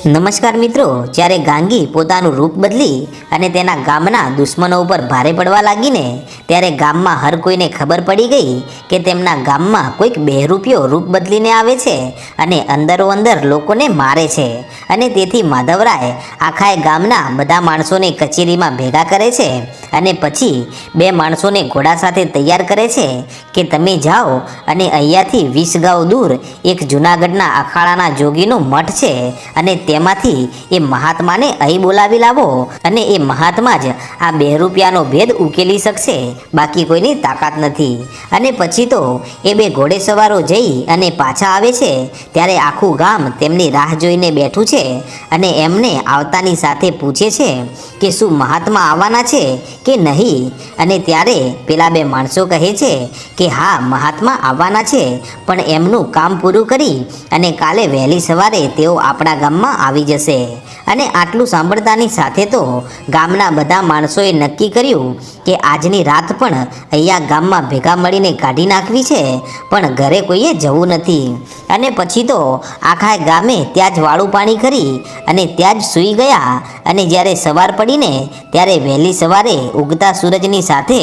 નમસ્કાર મિત્રો, જ્યારે ગાંગી પોતાનું રૂપ બદલી અને તેના ગામના દુશ્મનો ઉપર ભારે પડવા લાગીને, ત્યારે ગામમાં હર કોઈને ખબર પડી ગઈ કે તેમના ગામમાં કોઈક બહેરૂપિયો રૂપ બદલીને આવે છે અને અંદરો અંદર લોકોને મારે છે. અને તેથી માધવરાય આખાએ ગામના બધા માણસોને કચેરીમાં ભેગા કરે છે અને પછી બે માણસોને ઘોડા સાથે તૈયાર કરે છે કે તમે જાઓ અને અહીંયાથી વીસ ગાંવ દૂર એક જૂનાગઢના અખાડાના જોગીનો મઠ છે અને તેમાંથી એ મહાત્માને અહીં બોલાવી લાવો અને એ મહાત્મા જ આ બે રૂપિયાનો ભેદ ઉકેલી શકશે. બાકી કોઈની તાકાત નથી. અને પછી તો એ બે ઘોડેસવારો જઈ અને પાછા આવે છે. ત્યારે આખું ગામ તેમની રાહ જોઈને બેઠું છે અને એમને આવતાની સાથે પૂછે છે કે શું મહાત્મા આવવાના છે કે નહીં? અને ત્યારે પેલા બે માણસો કહે છે કે હા, મહાત્મા આવવાના છે, પણ એમનું કામ પૂરું કરી અને કાલે વહેલી સવારે તેઓ આપણા ગામમાં આવી જશે. અને આટલું સાંભળતાની સાથે તો ગામના બધા માણસોએ નક્કી કર્યું કે આજની રાત પણ અહીંયા ગામમાં ભેગા મળીને કાઢી નાખવી છે, પણ ઘરે કોઈએ જવું નથી. અને પછી તો આખા ગામે ત્યાં જ વાળું પાણી કરી અને ત્યાં જ સૂઈ ગયા. અને જ્યારે સવાર પડીને ત્યારે વહેલી સવારે ઉગતા સૂરજની સાથે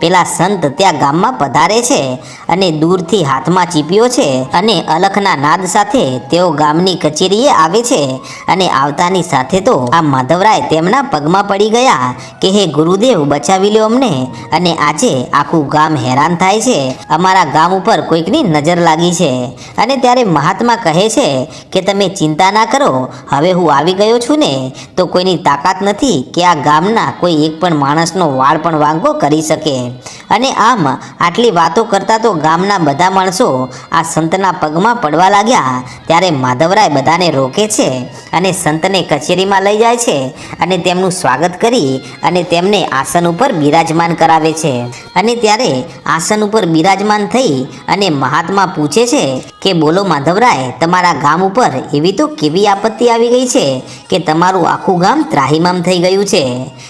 પેલા સંત ત્યાં ગામમાં પધારે છે અને દૂરથી હાથમાં ચીપ્યો છે અને અલખના નાદ સાથે તેઓ ગામની કચેરીએ આવે છે. અને આવતાની સાથે તો આ માધવરાય તેમના પગમાં પડી ગયા કે હે ગુરુદેવ, બચાવી લ્યો અમને. અને આજે આખું ગામ હેરાન થાય છે. અમારા ગામ ઉપર કોઈકની નજર લાગી છે. અને ત્યારે મહાત્મા કહે છે કે, તમે ચિંતા ના કરો. હવે હું આવી ગયો છું ને, તો કોઈની તાકાત નથી કે આ ગામના કોઈ એક પણ માણસનો વાળ પણ વાંકો કરી શકે. અને આમ આટલી વાતો કરતા તો ગામના બધા માણસો આ સંતના પગમાં પડવા લાગ્યા. ત્યારે માધવરાય બધાને રોકે છે. અને સંતને કચેરીમાં લઈ જાય છે અને તેમનું સ્વાગત કરી અને તેમને આસન ઉપર બિરાજમાન કરાવે છે. અને ત્યારે આસન ઉપર બિરાજમાન થઈ અને મહાત્મા પૂછે છે કે, બોલો માધવરાય, તમારા ગામ ઉપર એવી તો કેવી આપત્તિ આવી ગઈ છે કે તમારું આખું ગામ ત્રાહિમામ થઈ ગયું છે?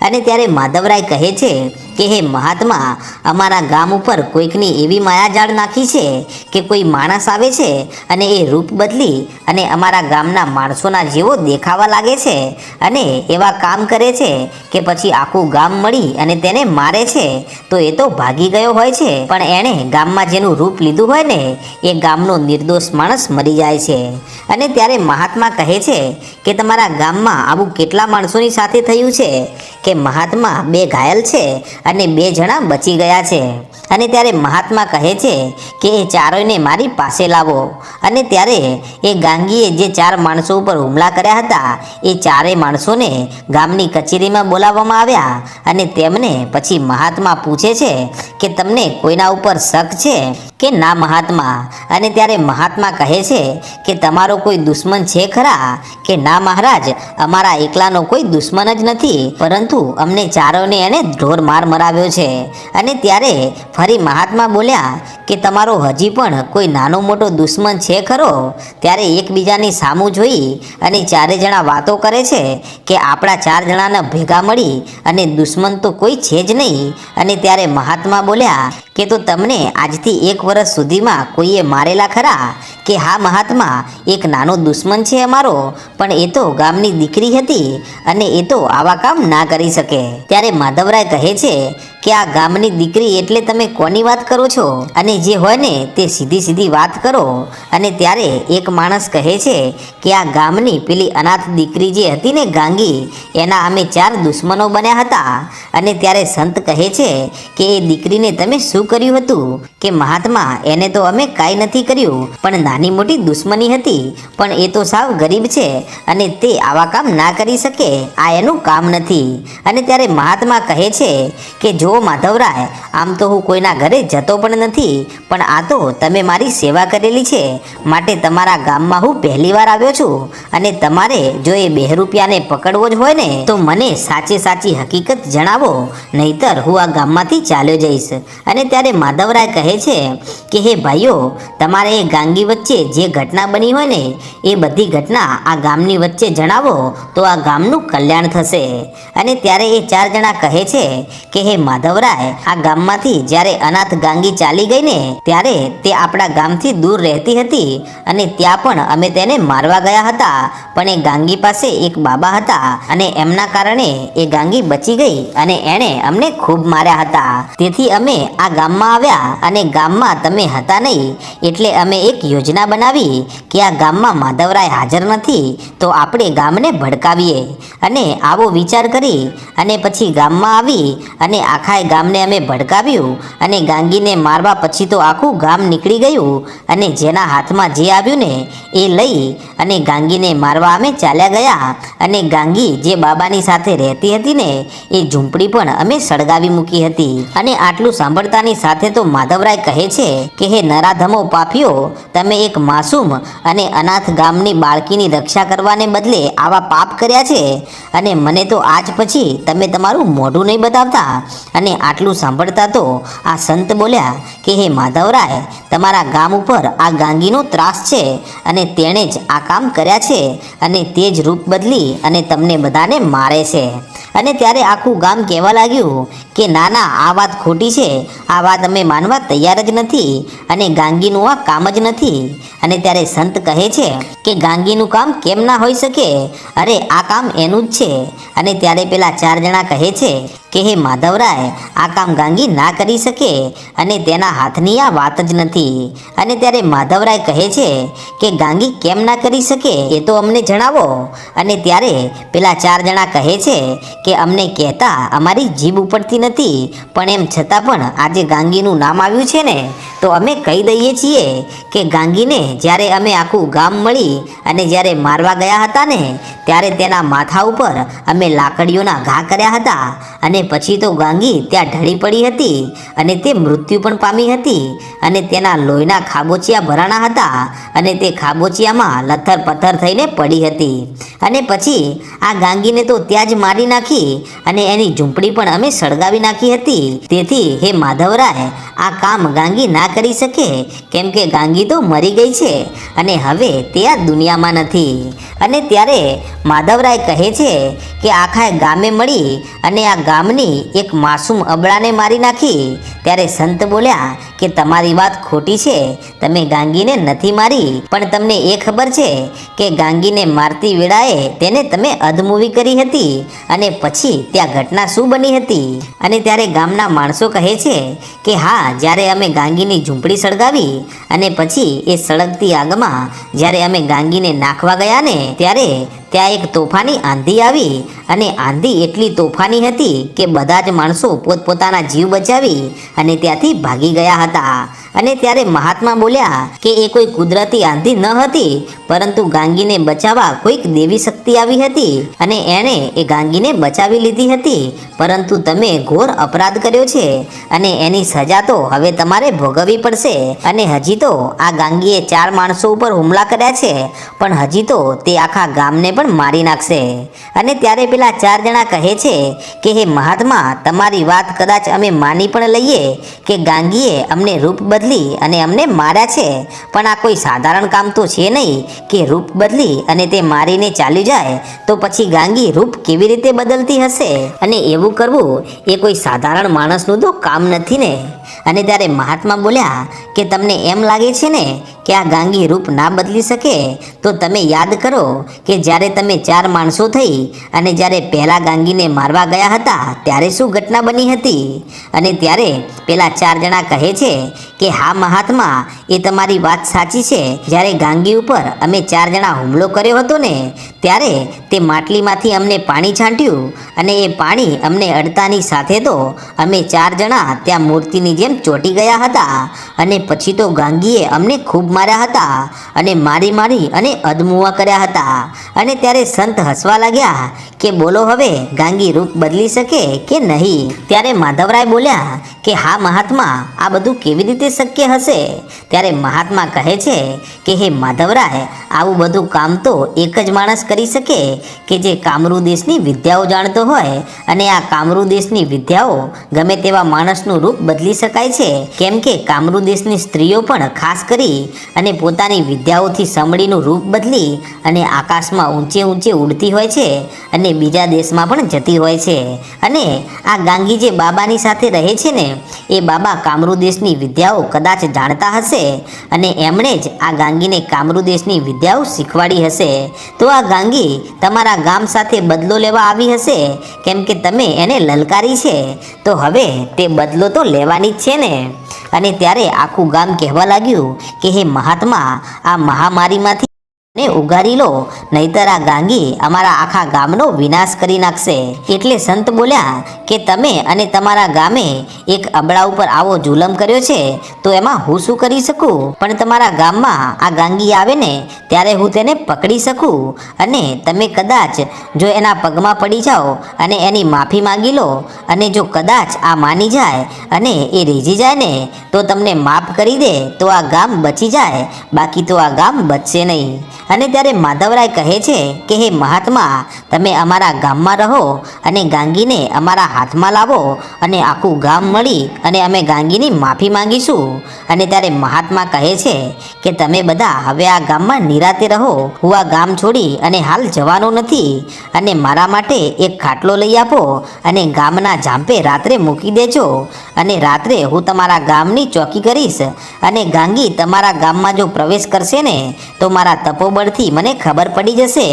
અને ત્યારે માધવરાય કહે છે કે, હે મહાત્મા, અમારા ગામ ઉપર કોઈકની એવી માયાજાળ નાખી છે કે કોઈ માણસ આવે છે અને એ રૂપ બદલી અને અમારા ગામના માણસોના જેવો દેખાવા લાગે છે અને એવા કામ કરે છે કે પછી આખું ગામ મળી અને તેને મારે છે, તો એ તો ભાગી ગયો હોય છે. પણ એણે ગામમાં જેનું રૂપ લીધું હોય ને, એ ગામનો નિર્દોષ માણસ મરી જાય છે. અને ત્યારે મહાત્મા કહે છે કે તમારા ગામમાં આવું કેટલા માણસોની સાથે થયું છે કે મહાત્મા બે ઘાયલ છે અને બે જણા બચી ગયા છે. અને ત્યારે મહાત્મા કહે છે કે એ ચારોયને મારી પાસે લાવો. અને ત્યારે એ ગાંગીએ જે ચાર માણસો ઉપર હુમલા કર્યા હતા, એ ચારેય માણસોને ગામની કચેરીમાં બોલાવવામાં આવ્યા અને તેમને પછી મહાત્મા પૂછે છે કે તમને કોઈના ઉપર શક છે? કે ના મહાત્મા? અને ત્યારે મહાત્મા કહે છે કે તમારો કોઈ દુશ્મન છે ખરા? કે ના મહારાજ, અમારા એકલાનો કોઈ દુશ્મન જ નથી. પરંતુ અમને ચારોને એને ઢોર માર મરાવ્યો છે. અને ત્યારે ફરી મહાત્મા બોલ્યા કે તમારો હજી પણ કોઈ નાનો મોટો દુશ્મન છે ખરો? ત્યારે એકબીજાની સામું જોઈ અને ચારે જણા વાતો કરે છે કે આપણા ચાર જણાના ભેગા મળી અને દુશ્મન તો કોઈ છે જ નહીં. અને ત્યારે મહાત્મા બોલ્યા કે તો તમને આજથી એક વર્ષ સુધીમાં કોઈએ મારેલા ખરા? કે હા મહાત્મા, એક નાનો દુશ્મન છે અમારો, પણ એ તો ગામની દીકરી હતી અને એ તો આવા કામ ના કરી શકે. ત્યારે માધવરાય કહે છે કે આ ગામની દીકરી એટલે તમે કોની વાત કરો છો? અને જે હોય ને તે સીધી સીધી વાત કરો. અને ત્યારે એક માણસ કહે છે કે આ ગામની પેલી અનાથ દીકરી જે હતી ને ગાંગી, એના અમે ચાર દુશ્મનો બન્યા હતા. અને ત્યારે સંત કહે છે કે એ દીકરીને તમે શું કર્યું હતું? કે મહાત્મા, એને તો અમે કાંઈ નથી કર્યું, પણ નાની મોટી દુશ્મની હતી, પણ એ તો સાવ ગરીબ છે અને તે આવા કામ ના કરી શકે, આ એનું કામ નથી. અને ત્યારે મહાત્મા કહે છે કે, જો માધવરાય, આમ તો હું કોઈના ઘરે જતો પણ નથી, પણ આ તો તમે મારી સેવા કરેલી છે. માટે તમારા ગામમાં હું પહેલી વાર આવ્યો છું અને તમારે જો એ બહેરૂપિયાને પકડવો જ હોય ને, તો મને સાચે સાચી હકીકત જણાવો, નહીતર હું આ ગામમાંથી ચાલ્યો જઈશ. અને ત્યારે માધવરાય કહે છે કે, હે ભાઈઓ, તમારે એ ગાંગી વચ્ચે જે ઘટના બની હોય ને, એ બધી ઘટના આ ગામની વચ્ચે જણાવો તો આ ગામનું કલ્યાણ થશે. અને ત્યારે એ ચાર જણા કહે છે કે, હે માધવરાય, આ ગામમાંથી જ્યારે અનાથ ગાંગી ચાલી ગઈ ને, ત્યારે તે આપણા ગામથી દૂર રહેતી હતી અને ત્યાં પણ અમે તેને મારવા ગયા હતા. પણ એ ગાંગી પાસે એક બાબા હતા અને એમના કારણે એ ગાંગી બચી ગઈ અને એણે અમને ખૂબ માર્યા હતા. તેથી અમે આ ગામમાં આવ્યા અને ગામમાં તમે હતા નહીં, એટલે અમે એક યોજના બનાવી કે આ ગામમાં માધવરાય હાજર નથી, તો આપણે ગામને ભડકાવીએ અને આવો વિચાર કરી અને પછી ગામમાં આવી અને આખા ગામને અમે ભડકાવ્યું અને ગાંગીને મારવા પછી તો આખું ગામ નીકળી ગયું અને જેના હાથમાં જે આવ્યું ને એ લઈ અને ગાંગીને મારવા અમે ચાલ્યા ગયા અને ગાંગી જે બાબાની સાથે રહેતી હતી ને એ ઝૂંપડી પણ અમે સળગાવી મૂકી હતી. અને આટલું સાંભળતાની સાથે તો માધવરાય કહે છે કે, હે નરાધમો પાપીઓ તમે એક માસૂમ અને અનાથ ગામની બાળકીની રક્ષા કરવાને બદલે આવા પાપ કર્યા છે? અને મને તો આજ પછી તમે તમારું મોઢું નહીં બતાવતા? અને આટલું સાંભળતા તો આ સંત બોલ્યા કે, હે માધવરાય, તમારા ગામ ઉપર આ ગાંગીનો ત્રાસ છે અને તેણે જ આ કામ કર્યા છે અને તે જ રૂપ બદલી અને તમને બધાને મારે છે. અને ત્યારે આખું ગામ કહેવા લાગ્યું કે ના ના આ વાત ખોટી છે. આ વાત અમે માનવા તૈયાર જ નથી અને ગાંગીનું આ કામ જ નથી. અને ત્યારે સંત કહે છે કે ગાંગીનું કામ કેમ ના હોઈ શકે? અરે, આ કામ એનું જ છે. અને ત્યારે પેલા ચાર જણા કહે છે કે, હે માધવરાય, આ કામ ગાંગી ના કરી શકે અને તેના હાથની આ વાત જ નથી. અને ત્યારે માધવરાય કહે છે કે, ગાંગી કેમ ના કરી શકે? એ તો અમને જણાવો. અને ત્યારે પેલા ચાર જણા કહે છે કે, અમને કહેતા અમારી જીભ ઉપડતી નથી, પણ એમ છતાં પણ આજે ગાંગીનું નામ આવ્યું છે ને, તો અમે કહી દઈએ છીએ કે ગાંગીને જ્યારે અમે આખું ગામ મળી અને જ્યારે મારવા ગયા હતા ને, ત્યારે તેના માથા ઉપર અમે લાકડીઓના ઘા કર્યા હતા અને પછી તો ગાંગી ત્યાં ઢળી પડી હતી અને તે મૃત્યુ પણ પામી હતી અને તેના લોહીના ખાબોચિયા ભરાણા હતા અને તે ખાબોચિયામાં લથર પથ્થર થઈને પડી હતી. અને પછી આ ગાંગીને તો ત્યાં જ મારી નાખી અને એની ઝૂંપડી પણ અમે સળગાવી નાખી હતી. તેથી હે માધવરાય, આ કામ ગાંગી ના કરી શકે. કેમ કે ગાંગી તો મરી ગઈ છે. અને હવે તે આ દુનિયામાં નથી. અને ત્યારે માધવરાય કહે છે કે આખા ગામે મળી અને આ ગામની એક માસૂમ અબળાને મારી નાખી. ત્યારે સંત બોલ્યા કે તમારી વાત ખોટી છે. તમે ગાંગીને નથી મારી. પણ તમને એ ખબર છે કે ગાંગીને મારતી વેળાએ તેને તમે અધમૂવી કરી હતી. અને પછી ત્યાં ઘટના શું બની હતી? અને ત્યારે ગામના માણસો કહે છે કે હા, જ્યારે અમે ગાંગીની ઝૂંપડી સળગાવી અને પછી એ સળગતી આગમાં જ્યારે અમે ગાંગીને નાખવા ગયા ને ત્યારે ત્યાં એક તોફાની આંધી આવી અને આંધી એટલી તોફાની હતી કે બધા જ માણસો પોતપોતાના જીવ બચાવી અને ત્યાંથી ભાગી ગયા હતા. અને ત્યારે મહાત્મા બોલ્યા કે એ કોઈ કુદરતી આંધી ન હતી, પરંતુ ગાંગીને બચાવવા કોઈક દેવી શક્તિ આવી હતી અને એણે એ ગાંગીને બચાવી લીધી હતી. પરંતુ તમે ઘોર અપરાધ કર્યો છે અને એની સજા તો હવે તમારે ભોગવવી પડશે. અને હજી તો આ ગાંગીએ ચાર માણસો ઉપર હુમલા કર્યા છે, પણ હજી તો તે આખા ગામને પણ મારી નાખશે. અને ત્યારે પેલા ચાર જણા કહે છે કે, હે મહાત્મા, તમારી વાત કદાચ અમે માની પણ લઈએ કે ગાંગીએ અમને રૂપ બદલી અને અમને માર્યા છે. પણ આ કોઈ સાધારણ કામ તો છે નહીં કે રૂપ બદલી અને તે મારીને ચાલી જાય તો પછી ગાંગી રૂપ કેવી રીતે બદલતી હશે? અને એવું કરવું એ કોઈ સાધારણ માણસનું તો કામ નથી ને. અને ત્યારે મહાત્મા બોલ્યા કે, તમને એમ લાગે છે ને કે આ ગાંગી રૂપ ના બદલી શકે? તો તમે યાદ કરો કે જ્યારે તમે ચાર માણસો થઈ અને જ્યારે પહેલા ગાંગીને મારવા ગયા હતા, ત્યારે શું ઘટના બની હતી? અને ત્યારે પેલા ચાર જણા કહે છે કે, હા, મહાત્મા, એ તમારી વાત સાચી છે. જ્યારે ગાંગી ઉપર અમે ચાર જણા હુમલો કર્યો હતો ને, ત્યારે તે માટલીમાંથી અમને પાણી છાંટ્યું અને એ પાણી અમને અડતાની સાથે તો અમે ચાર જણા ત્યાં મૂર્તિની જેમ ચોંટી ગયા હતા અને પછી તો ગાંગીએ અમને ખૂબ માર્યા હતા અને મારી મારી અને અદમુવા કર્યા હતા અને ત્યારે સંત હસવા લાગ્યા કે બોલો હવે, ગાંગી રૂપ બદલી શકે કે નહીં? ત્યારે માધવરાય બોલ્યા કે હા મહાત્મા, આ બધું કેવી રીતે શક્ય હશે? ત્યારે મહાત્મા કહે છે કે હે માધવરાય, આવું બધું કામ તો એક જ માણસ કરી શકે કે જે કામરૂ દેશની વિદ્યાઓ જાણતો હોય અને આ કામરૂ દેશની વિદ્યાઓ ગમે તેવા માણસનું રૂપ બદલી શકાય છે. કેમ કે કામરૂ દેશની સ્ત્રીઓ પણ ખાસ કરી અને પોતાની વિદ્યાઓથી સમડીનું રૂપ બદલી અને આકાશમાં ઊંચે ઊંચે ઉડતી હોય છે અને બીજા દેશમાં પણ જતી હોય છે. અને આ ગાંગી જે બાબાની સાથે રહે છે ને, એ બાબા કામરૂ દેશની વિદ્યાઓ કદાચ જાણતા હશે અને એમણે જ આ ગાંગીને કામરૂ દેશની વિદ્યાઓ શીખવાડી હશે. તો આ ગાંગી તમારા ગામ સાથે બદલો લેવા આવી હશે? કેમ કે તમે એને લલકારી છે. તો હવે તે બદલો તો લેવાની જ છે ને. અને ત્યારે આખું ગામ કહેવા લાગ્યું કે, હે મહાત્મા, આ મહામારીમાંથી ને ઉગારી લો, નહીતર આ ગાંગી અમારા આખા ગામનો વિનાશ કરી નાખશે. એટલે સંત બોલ્યા કે તમે અને તમારા ગામે એક અબળા ઉપર આવો જુલમ કર્યો છે, તો એમાં હું શું કરી શકું? પણ તમારા ગામમાં આ ગાંગી આવે ને, ત્યારે હું તેને પકડી શકું. અને તમે કદાચ જો એના પગમાં પડી જાઓ અને એની માફી માંગી લો, અને જો કદાચ આ માની જાય અને એ રીઝી જાય ને, તો તમને માફ કરી દે, તો આ ગામ બચી જાય. બાકી તો આ ગામ બચશે નહીં. અને ત્યારે માધવરાય કહે છે કે, હે મહાત્મા, તમે અમારા ગામમાં રહો અને ગાંગીને અમારા હાથમાં લાવો અને આખું ગામ મળી અને અમે ગાંગીની માફી માંગીશું. અને ત્યારે મહાત્મા કહે છે કે, તમે બધા હવે આ ગામમાં નિરાતે રહો. હું આ ગામ છોડી અને હાલ જવાનો નથી અને મારા માટે એક ખાટલો લઈ આપો અને ગામના જાંપે રાત્રે મૂકી દેજો. અને રાત્રે હું તમારા ગામની ચોકી કરીશ અને ગાંગી તમારા ગામમાં જો પ્રવેશ કરશે ને, તો મારા તપોબળથી મને ખબર પડી જશે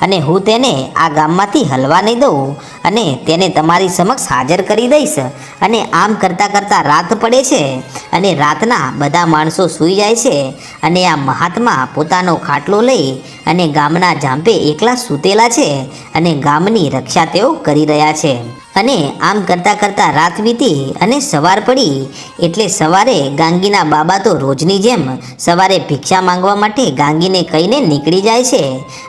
અને હું તેને આ ગામમાંથી હલવા નહીં દઉં અને તેને તમારી સમક્ષ હાજર કરી દઈશ. અને આમ કરતાં કરતાં રાત પડે છે અને રાતના બધા માણસો સૂઈ જાય છે અને આ મહાત્મા પોતાનો ખાટલો લઈ અને ગામના જાંપે એકલા સૂતેલા છે અને ગામની રક્ષા તેઓ કરી રહ્યા છે. અને આમ કરતાં કરતાં રાત વીતી અને સવાર પડી, એટલે સવારે ગાંગીના બાબા તો રોજની જેમ સવારે ભિક્ષા માંગવા માટે ગાંગીને કહીને નીકળી જાય છે.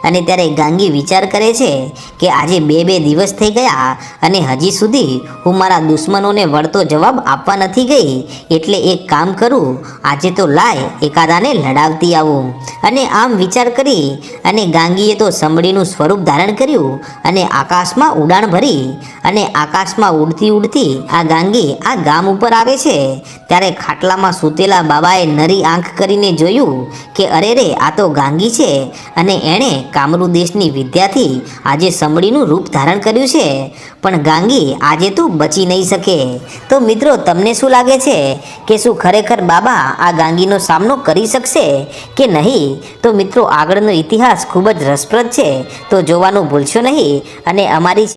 અને ત્યારે ગાંગી વિચાર કરે છે કે આજે બે બે દિવસ થઈ ગયા અને હજી સુધી હું મારા દુશ્મનોને વળતો જવાબ આપવા નથી ગઈ. એટલે એક કામ કરું, આજે તો લાય એકાદાને લડાવતી આવું. અને આમ વિચાર કરી અને ગાંગીએ તો સમડીનું સ્વરૂપ ધારણ કર્યું અને આકાશમાં ઉડાણ ભરી અને આકાશમાં ઉડતી ઉડતી આ ગાંગી આ ગામ ઉપર આવે છે. ત્યારે ખાટલામાં સૂતેલા બાબાએ નરી આંખ કરીને જોયું કે અરે રે, આ તો ગાંગી છે. અને એણે કામરૂ દેશની વિદ્યાથી આજે સમડીનું રૂપ ધારણ કર્યું છે. પણ ગાંગી, આજે તો બચી નહીં શકે. તો મિત્રો, તમને શું લાગે છે? કે શું ખરેખર બાબા આ ગાંગીનો સામનો કરી શકશે કે નહીં? તો મિત્રો, આગળનો ઇતિહાસ ખૂબ જ રસપ્રદ છે. તો જોવાનું ભૂલશો નહીં. અને અમારી